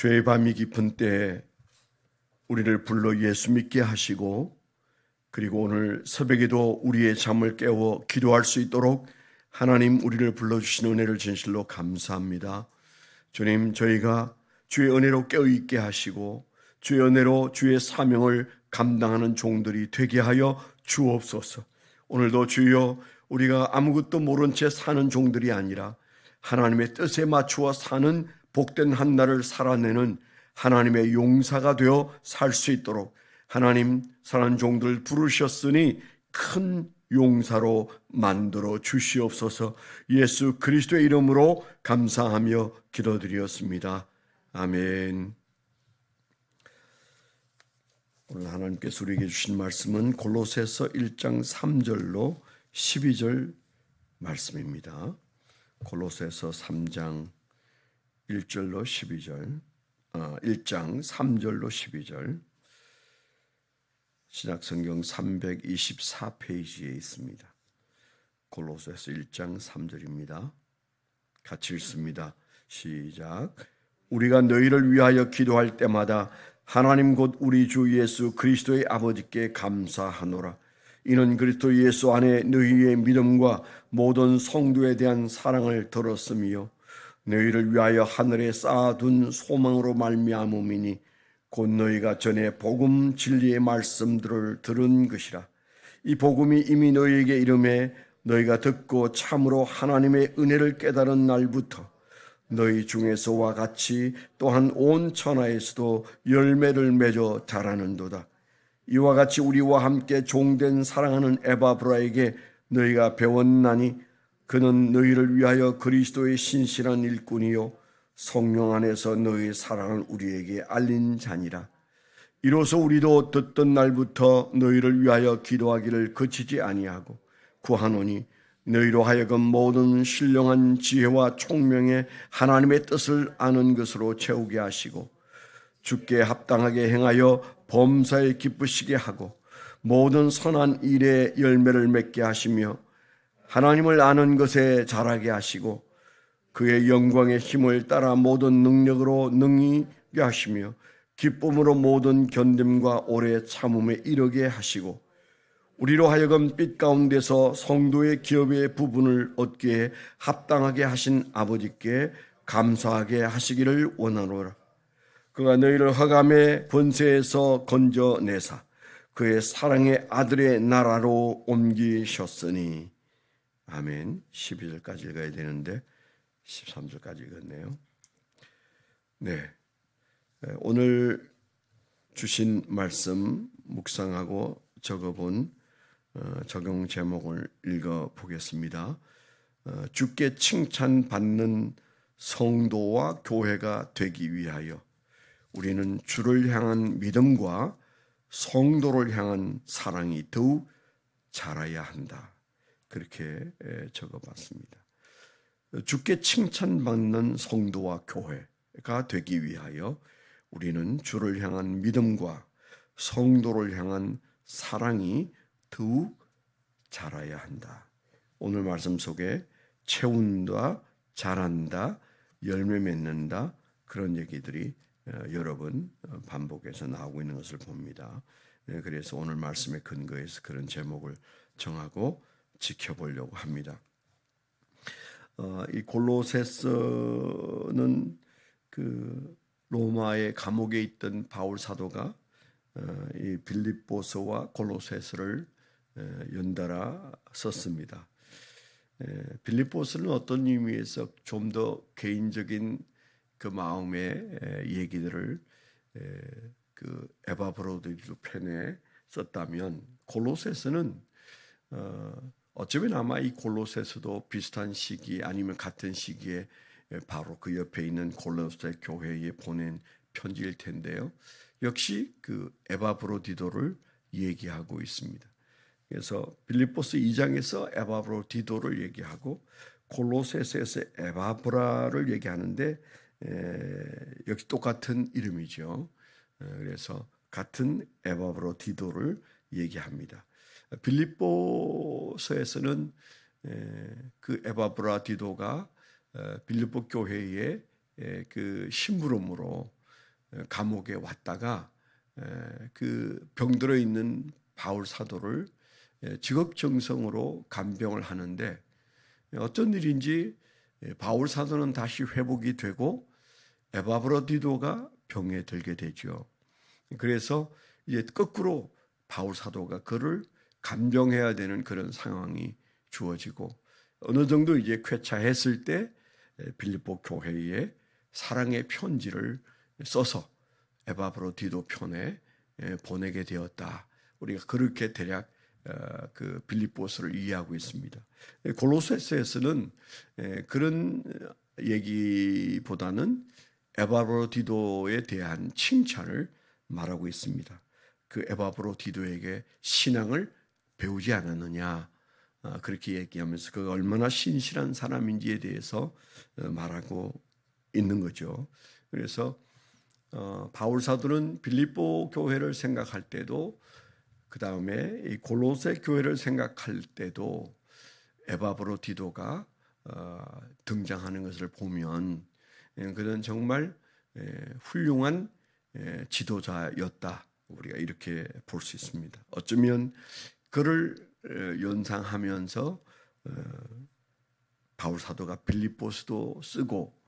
죄의 밤이 깊은 때에 우리를 불러 예수 믿게 하시고 그리고 오늘 새벽에도 우리의 잠을 깨워 기도할 수 있도록 하나님 우리를 불러주신 은혜를 진실로 감사합니다. 주님 저희가 주의 은혜로 깨어 있게 하시고 주의 은혜로 주의 사명을 감당하는 종들이 되게 하여 주옵소서. 오늘도 주여 우리가 아무것도 모른 채 사는 종들이 아니라 하나님의 뜻에 맞추어 사는 복된 한 날을 살아내는 하나님의 용사가 되어 살 수 있도록 하나님 사는 종들 부르셨으니 큰 용사로 만들어 주시옵소서 예수 그리스도의 이름으로 감사하며 기도드렸습니다. 아멘. 오늘 하나님께서 우리에게 주신 말씀은 골로새서 1장 3절로 12절 말씀입니다. 골로새서 3장 1절로 12절, 어, 1장 3절로 12절, 신약 성경 324페이지에 있습니다. 골로새서 1장 3절입니다. 같이 읽습니다. 시작. 우리가 너희를 위하여 기도할 때마다 하나님 곧 우리 주 예수 그리스도의 아버지께 감사하노라. 이는 그리스도 예수 안에 너희의 믿음과 모든 성도에 대한 사랑을 들었으며 너희를 위하여 하늘에 쌓아둔 소망으로 말미암음이니 곧 너희가 전에 복음 진리의 말씀들을 들은 것이라 이 복음이 이미 너희에게 이름에 너희가 듣고 참으로 하나님의 은혜를 깨달은 날부터 너희 중에서와 같이 또한 온 천하에서도 열매를 맺어 자라는도다. 이와 같이 우리와 함께 종된 사랑하는 에바브라에게 너희가 배웠나니 그는 너희를 위하여 그리스도의 신실한 일꾼이요 성령 안에서 너희의 사랑을 우리에게 알린 자니라. 이로써 우리도 듣던 날부터 너희를 위하여 기도하기를 그치지 아니하고 구하노니 너희로 하여금 모든 신령한 지혜와 총명에 하나님의 뜻을 아는 것으로 채우게 하시고 주께 합당하게 행하여 범사에 기쁘시게 하고 모든 선한 일에 열매를 맺게 하시며 하나님을 아는 것에 자라게 하시고 그의 영광의 힘을 따라 모든 능력으로 능히 하시며 기쁨으로 모든 견딤과 오래 참음에 이르게 하시고 우리로 하여금 빛 가운데서 성도의 기업의 부분을 얻기에 합당하게 하신 아버지께 감사하게 하시기를 원하노라. 그가 너희를 허감의 번세에서 건져내사 그의 사랑의 아들의 나라로 옮기셨으니 아멘. 12절까지 읽어야 되는데 13절까지 읽었네요. 네. 오늘 주신 말씀 묵상하고 적어본 어, 적용 제목을 읽어 보겠습니다. 어, 주께 칭찬받는 성도와 교회가 되기 위하여 우리는 주를 향한 믿음과 성도를 향한 사랑이 더욱 자라야 한다. 그렇게 적어봤습니다. 주께 칭찬받는 성도와 교회가 되기 위하여 우리는 주를 향한 믿음과 성도를 향한 사랑이 더욱 자라야 한다. 오늘 말씀 속에 채운다, 자란다, 열매 맺는다 그런 얘기들이 어, 여러 번 어, 반복해서 나오고 있는 것을 봅니다. 네, 그래서 오늘 말씀의 근거에서 그런 제목을 정하고 지켜보려고 합니다. 어, 이 골로새서는 그 로마의 감옥에 있던 바울 사도가 어, 이 빌립보서와 골로새서를 연달아 썼습니다. 빌립보서는 어떤 의미에서 좀 더 개인적인 그 마음의 얘기들을 그 에바 브로드 편에 썼다면 골로새서는 어, 어쩌면 아마 이 골로새서도 비슷한 시기 아니면 같은 시기에 바로 그 옆에 있는 골로새 교회에 보낸 편지일 텐데요. 역시 그 에바브로디도를 얘기하고 있습니다. 그래서 빌립보스 2장에서 에바브로디도를 얘기하고 골로새서에서 에바브라를 얘기하는데 에, 역시 똑같은 이름이죠. 그래서 같은 에바브로디도를 얘기합니다. 빌립보서에서는 에, 그 에바브라 디도가 어, 빌립보 교회에 에, 그 심부름으로 어, 감옥에 왔다가 에, 그 병들어 있는 바울 사도를 에, 직업정성으로 간병을 하는데 어쩐 일인지 에, 바울 사도는 다시 회복이 되고 에바브라 디도가 병에 들게 되죠. 그래서 이제 거꾸로 바울 사도가 그를 간병해야 되는 그런 상황이 주어지고 어느 정도 이제 쾌차했을 때 빌립보 교회에 사랑의 편지를 써서 에바브로디도 편에 보내게 되었다. 우리가 그렇게 대략 어, 그 빌립보스를 이해하고 있습니다. 골로새서에서는 그런 얘기보다는 에바브로디도에 대한 칭찬을 말하고 있습니다. 그 에바브로디도에게 신앙을 배우지 않았느냐 아, 그렇게 얘기하면서 그가 얼마나 신실한 사람인지에 대해서 어, 말하고 있는 거죠. 그래서 어, 바울 사도는 빌립보 교회를 생각할 때도 그 다음에 이 골로새 교회를 생각할 때도 에바브로디도가 어, 등장하는 것을 보면 예, 그는 정말 예, 훌륭한 예, 지도자였다. 우리가 이렇게 볼 수 있습니다. 어쩌면 그를 어, 연상하면서 어, 바울 사도가 빌립보스도 쓰고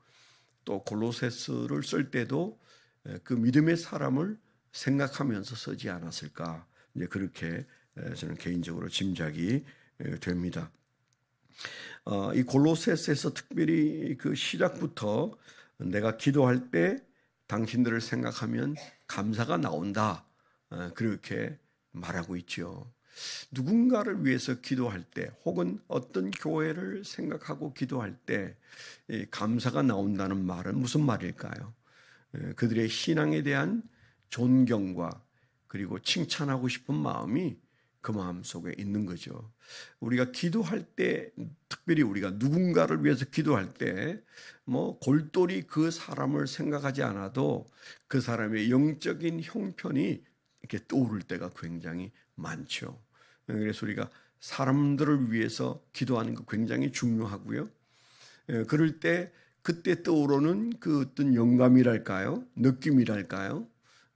또 골로새스를 쓸 때도 에, 그 믿음의 사람을 생각하면서 쓰지 않았을까 이제 그렇게 에, 저는 개인적으로 짐작이 에, 됩니다. 어, 이 골로새스에서 특별히 그 시작부터 내가 기도할 때 당신들을 생각하면 감사가 나온다 어, 그렇게 말하고 있죠. 누군가를 위해서 기도할 때 혹은 어떤 교회를 생각하고 기도할 때 감사가 나온다는 말은 무슨 말일까요? 그들의 신앙에 대한 존경과 그리고 칭찬하고 싶은 마음이 그 마음 속에 있는 거죠. 우리가 기도할 때, 특별히 우리가 누군가를 위해서 기도할 때, 뭐, 골똘히 그 사람을 생각하지 않아도 그 사람의 영적인 형편이 이렇게 떠오를 때가 굉장히 많죠. 그래서 우리가 사람들을 위해서 기도하는 거 굉장히 중요하고요. 예, 그럴 때 그때 떠오르는 그 어떤 영감이랄까요? 느낌이랄까요?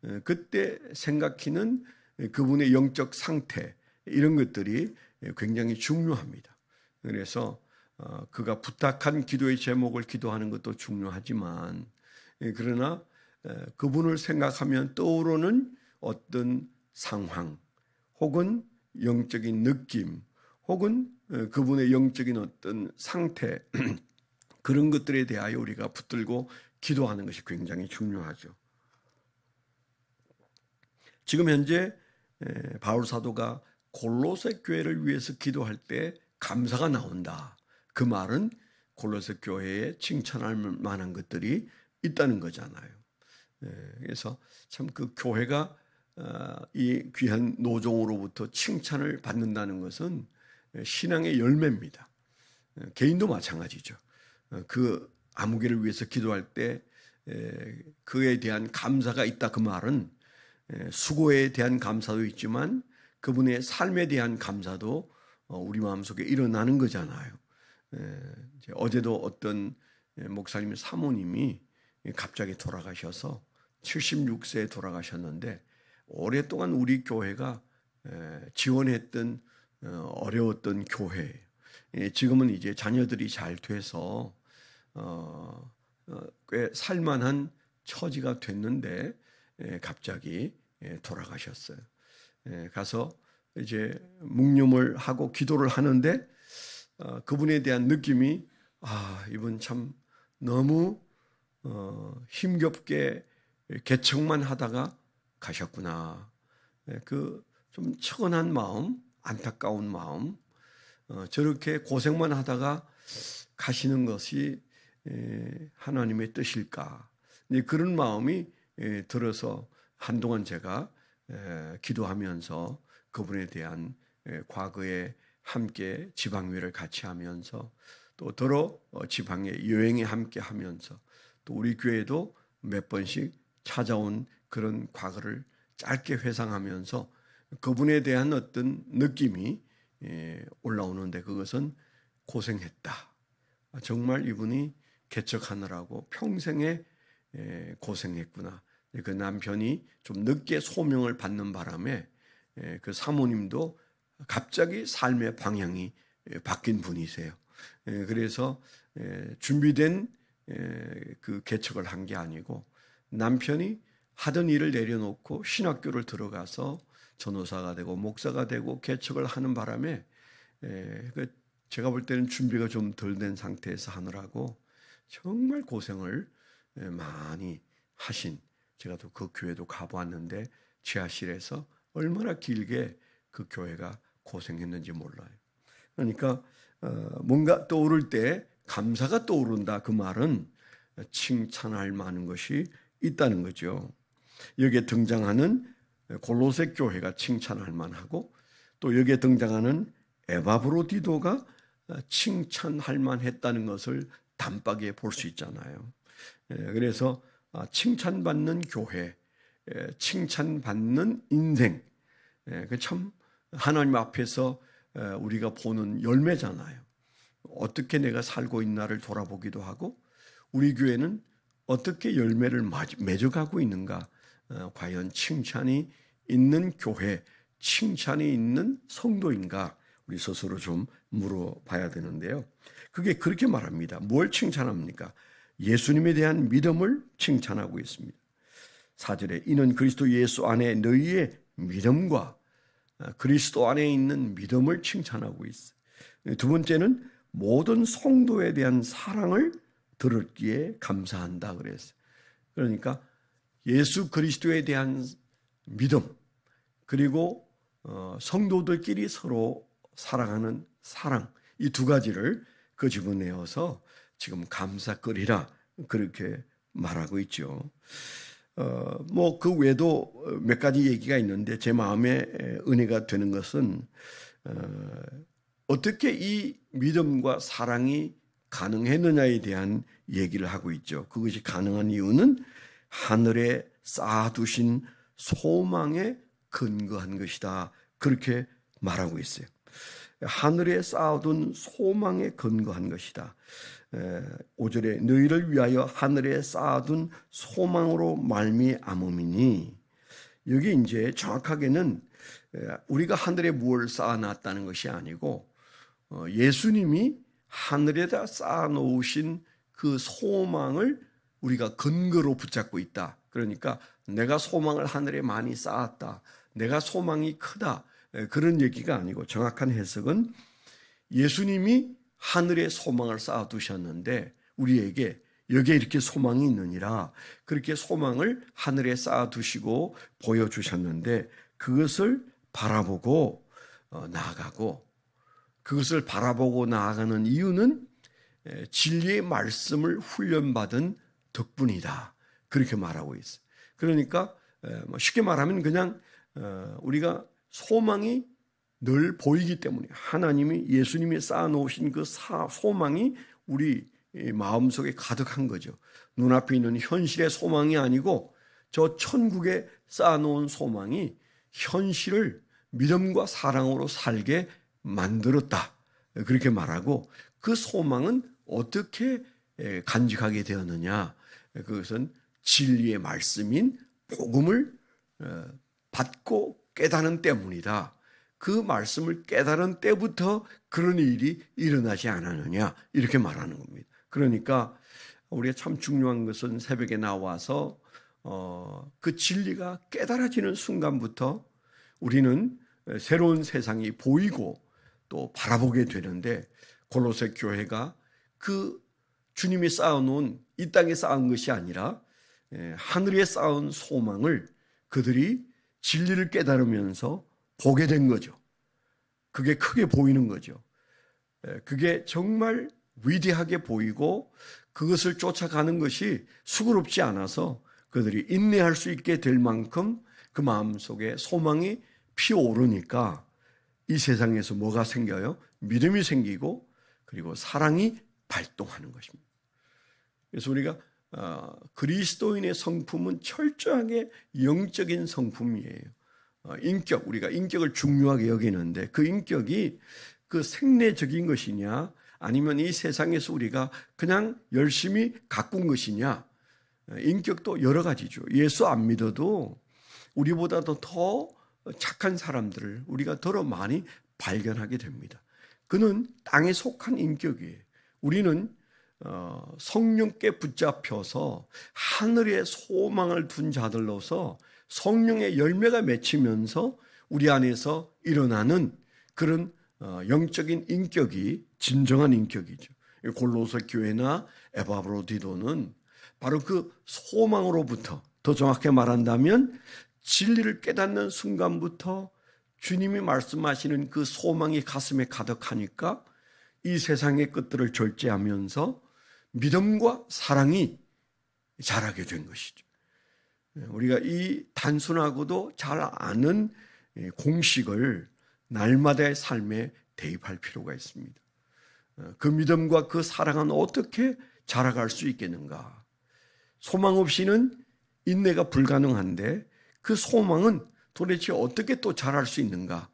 예, 그때 생각하는 그분의 영적 상태 이런 것들이 굉장히 중요합니다. 그래서 어, 그가 부탁한 기도의 제목을 기도하는 것도 중요하지만 예, 그러나 그분을 생각하면 떠오르는 어떤 상황 혹은 영적인 느낌 혹은 어, 그분의 영적인 어떤 상태 그런 것들에 대하여 우리가 붙들고 기도하는 것이 굉장히 중요하죠. 지금 현재 바울 사도가 골로새 교회를 위해서 기도할 때 감사가 나온다. 그 말은 골로새 교회에 칭찬할 만한 것들이 있다는 거잖아요. 그래서 참 그 교회가 어, 이 귀한 노종으로부터 칭찬을 받는다는 것은 신앙의 열매입니다. 개인도 마찬가지죠. 어, 그 아무개를 위해서 기도할 때 그에 대한 감사가 있다 그 말은 수고에 대한 감사도 있지만 그분의 삶에 대한 감사도 어, 우리 마음속에 일어나는 거잖아요. 어제도 어떤 목사님 사모님이 갑자기 돌아가셔서 76세에 돌아가셨는데 오랫동안 우리 교회가 지원했던 어, 어려웠던 교회. 지금은 이제 자녀들이 잘 돼서 어, 어, 꽤 살만한 처지가 됐는데 갑자기 돌아가셨어요. 가서 이제 묵념을 하고 기도를 하는데 그분에 대한 느낌이 아 이분 참 너무 힘겹게 개척만 하다가 가셨구나. 네, 그좀 처근한 마음, 안타까운 마음, 어, 저렇게 고생만 하다가 가시는 것이 하나님의 뜻일까. 그런 마음이 들어서 한동안 제가 기도하면서 그분에 대한 과거에 함께 지방회를 같이 하면서 또 더러 어, 지방에 여행에 함께 하면서 또 우리 교회도 몇 번씩 찾아온 그런 과거를 짧게 회상하면서 그분에 대한 어떤 느낌이 예, 올라오는데 그것은 고생했다. 정말 이분이 개척하느라고 평생에 에, 고생했구나. 그 남편이 좀 늦게 소명을 받는 바람에 에, 그 사모님도 갑자기 삶의 방향이 에, 바뀐 분이세요. 에, 그래서 에, 준비된 에, 그 개척을 한 게 아니고 남편이 하던 일을 내려놓고 신학교를 들어가서 전호사가 되고 목사가 되고 개척을 하는 바람에 에, 그 제가 볼 때는 준비가 좀 덜 된 상태에서 하느라고 정말 고생을 에, 많이 하신 제가 또 그 교회도 가보았는데 지하실에서 얼마나 길게 그 교회가 고생했는지 몰라요. 그러니까 어, 뭔가 떠오를 때 감사가 떠오른다 그 말은 칭찬할 만한 것이 있다는 거죠. 여기에 등장하는 골로새 교회가 칭찬할 만하고 또 여기에 등장하는 에바브로디도가 칭찬할 만했다는 것을 단박에 볼 수 있잖아요. 예, 그래서 아, 칭찬받는 교회, 예, 칭찬받는 인생, 예, 그참 하나님 앞에서 우리가 보는 열매잖아요. 어떻게 내가 살고 있나를 돌아보기도 하고 우리 교회는 어떻게 열매를 맺어가고 있는가? 어, 과연 칭찬이 있는 교회, 칭찬이 있는 성도인가? 우리 스스로 좀 물어봐야 되는데요. 그게 그렇게 말합니다. 뭘 칭찬합니까? 예수님에 대한 믿음을 칭찬하고 있습니다. 사절에 이는 그리스도 예수 안에 너희의 믿음과 어, 그리스도 안에 있는 믿음을 칭찬하고 있어. 두 번째는 모든 성도에 대한 사랑을 들었기에 감사한다 그랬어요. 그러니까 예수 그리스도에 대한 믿음 그리고 어, 성도들끼리 서로 사랑하는 사랑 이 두 가지를 그 집어내어서 지금 감사거리라 그렇게 말하고 있죠. 어, 뭐 그 외에도 몇 가지 얘기가 있는데 제 마음에 은혜가 되는 것은 어, 어떻게 이 믿음과 사랑이 가능했느냐에 대한 얘기를 하고 있죠. 그것이 가능한 이유는 하늘에 쌓아두신 소망에 근거한 것이다. 그렇게 말하고 있어요. 하늘에 쌓아둔 소망에 근거한 것이다. 5절에 너희를 위하여 하늘에 쌓아둔 소망으로 말미암음이니 여기 이제 정확하게는 우리가 하늘에 무엇을 쌓아놨다는 것이 아니고 어, 예수님이 하늘에다 쌓아놓으신 그 소망을 우리가 근거로 붙잡고 있다. 그러니까 내가 소망을 하늘에 많이 쌓았다. 내가 소망이 크다. 그런 얘기가 아니고 정확한 해석은 예수님이 하늘에 소망을 쌓아두셨는데 우리에게 여기에 이렇게 소망이 있느니라 그렇게 소망을 하늘에 쌓아두시고 보여주셨는데 그것을 바라보고 어, 나아가고 그것을 바라보고 나아가는 이유는 진리의 말씀을 훈련받은 덕분이다. 그렇게 말하고 있어요. 그러니까 뭐 쉽게 말하면 그냥 어, 우리가 소망이 늘 보이기 때문에 하나님이 예수님이 쌓아놓으신 그 소망이 우리 마음속에 가득한 거죠. 눈앞에 있는 현실의 소망이 아니고 저 천국에 쌓아놓은 소망이 현실을 믿음과 사랑으로 살게 만들었다. 그렇게 말하고 그 소망은 어떻게 간직하게 되었느냐. 그것은 진리의 말씀인 복음을 어, 받고 깨닫는 때문이다. 그 말씀을 깨달은 때부터 그런 일이 일어나지 않았느냐. 이렇게 말하는 겁니다. 그러니까 우리가 참 중요한 것은 새벽에 나와서 어, 그 진리가 깨달아지는 순간부터 우리는 새로운 세상이 보이고 또 바라보게 되는데 골로새 교회가 그 주님이 쌓아놓은 이 땅에 쌓은 것이 아니라 예, 하늘에 쌓은 소망을 그들이 진리를 깨달으면서 보게 된 거죠. 그게 크게 보이는 거죠. 예, 그게 정말 위대하게 보이고 그것을 쫓아가는 것이 수고롭지 않아서 그들이 인내할 수 있게 될 만큼 그 마음 속에 소망이 피어오르니까 이 세상에서 뭐가 생겨요? 믿음이 생기고 그리고 사랑이 발동하는 것입니다. 그래서 우리가 어, 그리스도인의 성품은 철저하게 영적인 성품이에요. 어, 인격, 우리가 인격을 중요하게 여기는데 그 인격이 그 생내적인 것이냐 아니면 이 세상에서 우리가 그냥 열심히 가꾼 것이냐? 인격도 여러 가지죠. 예수 안 믿어도 우리보다도 더 착한 사람들을 우리가 더러 많이 발견하게 됩니다. 그는 땅에 속한 인격이에요. 우리는 어, 성령께 붙잡혀서 하늘의 소망을 둔 자들로서 성령의 열매가 맺히면서 우리 안에서 일어나는 그런 어, 영적인 인격이 진정한 인격이죠. 골로새 교회나 에바브로디도는 바로 그 소망으로부터 더 정확히 말한다면 진리를 깨닫는 순간부터 주님이 말씀하시는 그 소망이 가슴에 가득하니까 이 세상의 것들을 절제하면서 믿음과 사랑이 자라게 된 것이죠. 우리가 이 단순하고도 잘 아는 공식을 날마다의 삶에 대입할 필요가 있습니다. 그 믿음과 그 사랑은 어떻게 자라갈 수 있겠는가? 소망 없이는 인내가 불가능한데 그 소망은 도대체 어떻게 또 자랄 수 있는가?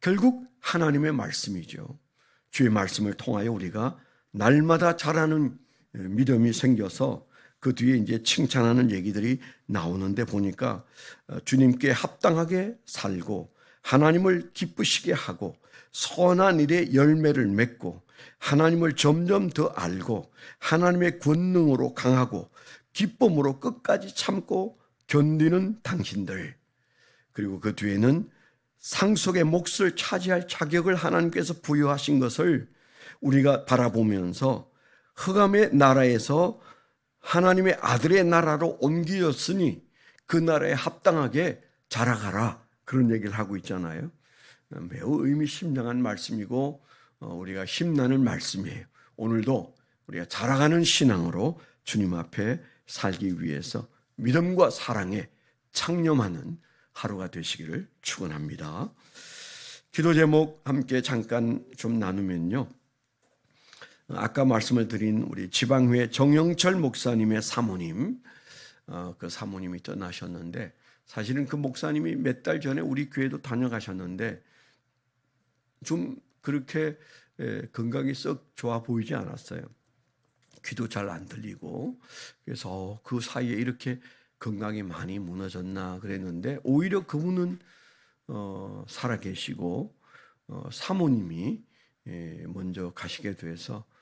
결국 하나님의 말씀이죠. 주의 말씀을 통하여 우리가 날마다 자라는 믿음이 생겨서 그 뒤에 이제 칭찬하는 얘기들이 나오는데 보니까 어, 주님께 합당하게 살고 하나님을 기쁘시게 하고 선한 일에 열매를 맺고 하나님을 점점 더 알고 하나님의 권능으로 강하고 기쁨으로 끝까지 참고 견디는 당신들. 그리고 그 뒤에는 상속의 몫을 차지할 자격을 하나님께서 부여하신 것을 우리가 바라보면서 흑암의 나라에서 하나님의 아들의 나라로 옮겨졌으니 그 나라에 합당하게 자라가라. 그런 얘기를 하고 있잖아요. 매우 의미심장한 말씀이고 어, 우리가 힘나는 말씀이에요. 오늘도 우리가 자라가는 신앙으로 주님 앞에 살기 위해서 믿음과 사랑에 창념하는 하루가 되시기를 축원합니다. 기도 제목 함께 잠깐 좀 나누면요. 아까 말씀을 드린 우리 지방회 정영철 목사님의 사모님, 어, 그 사모님이 떠나셨는데 사실은 그 목사님이 몇 달 전에 우리 교회도 다녀가셨는데 좀 그렇게 건강이 썩 좋아 보이지 않았어요. 귀도 잘 안 들리고 그래서 그 사이에 이렇게 건강이 많이 무너졌나 그랬는데 오히려 그분은 어, 살아계시고 어, 사모님이 예, 먼저 가시게 돼서 어,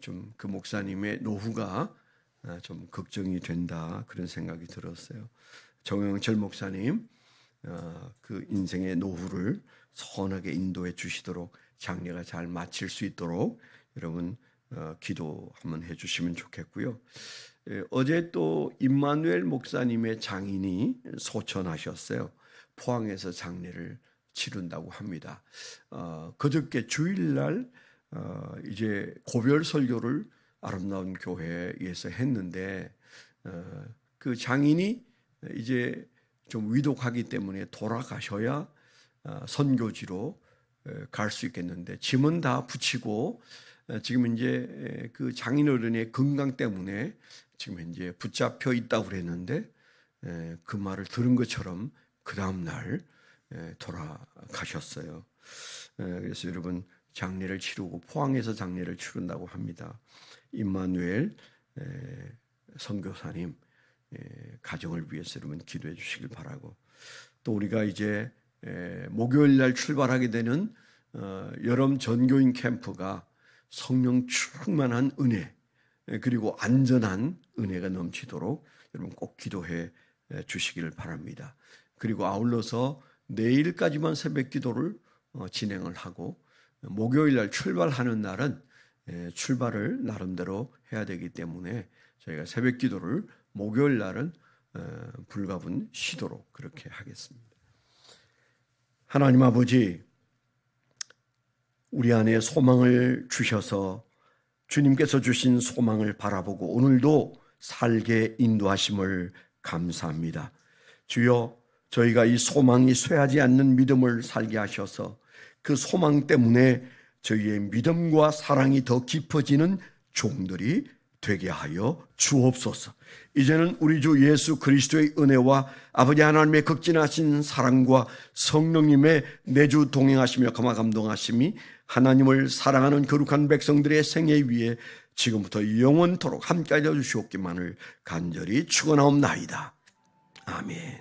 좀 그 목사님의 노후가 어, 좀 걱정이 된다 그런 생각이 들었어요. 정영철 목사님 어, 그 인생의 노후를 선하게 인도해 주시도록 장례가 잘 마칠 수 있도록 여러분 기도 한번 해주시면 좋겠고요. 예, 어제 또 임마누엘 목사님의 장인이 소천하셨어요. 포항에서 장례를 치른다고 합니다. 어, 그저께 주일날 어, 이제 고별 설교를 아름다운 교회에서 했는데 어, 그 장인이 이제 좀 위독하기 때문에 돌아가셔야 어, 선교지로 갈 수 있겠는데 짐은 다 붙이고 어, 지금 이제 그 장인 어른의 건강 때문에 지금 이제 붙잡혀 있다고 그랬는데 그 말을 들은 것처럼 그 다음 날 돌아가셨어요. 그래서 여러분 장례를 치르고 포항에서 장례를 치른다고 합니다. 임마누엘 선교사님 가정을 위해서 여러분 기도해 주시길 바라고 또 우리가 이제 목요일 날 출발하게 되는 어, 여름 전교인 캠프가 성령 충만한 은혜 그리고 안전한 은혜가 넘치도록 여러분 꼭 기도해 주시기를 바랍니다. 그리고 아울러서 내일까지만 새벽 기도를 어, 진행을 하고 목요일 날 출발하는 날은 예, 출발을 나름대로 해야 되기 때문에 저희가 새벽 기도를 목요일 날은 어, 불가분 쉬도록 그렇게 하겠습니다. 하나님 아버지, 우리 안에 소망을 주셔서 주님께서 주신 소망을 바라보고 오늘도 살게 인도하심을 감사합니다. 주여, 저희가 이 소망이 쇠하지 않는 믿음을 살게 하셔서 그 소망 때문에 저희의 믿음과 사랑이 더 깊어지는 종들이 되게 하여 주옵소서. 이제는 우리 주 예수 그리스도의 은혜와 아버지 하나님의 극진하신 사랑과 성령님의 내주 동행하시며 감화 감동하심이 하나님을 사랑하는 거룩한 백성들의 생애 위에 지금부터 영원토록 함께 하여 주시옵기만을 간절히 축원하옵나이다. 아멘.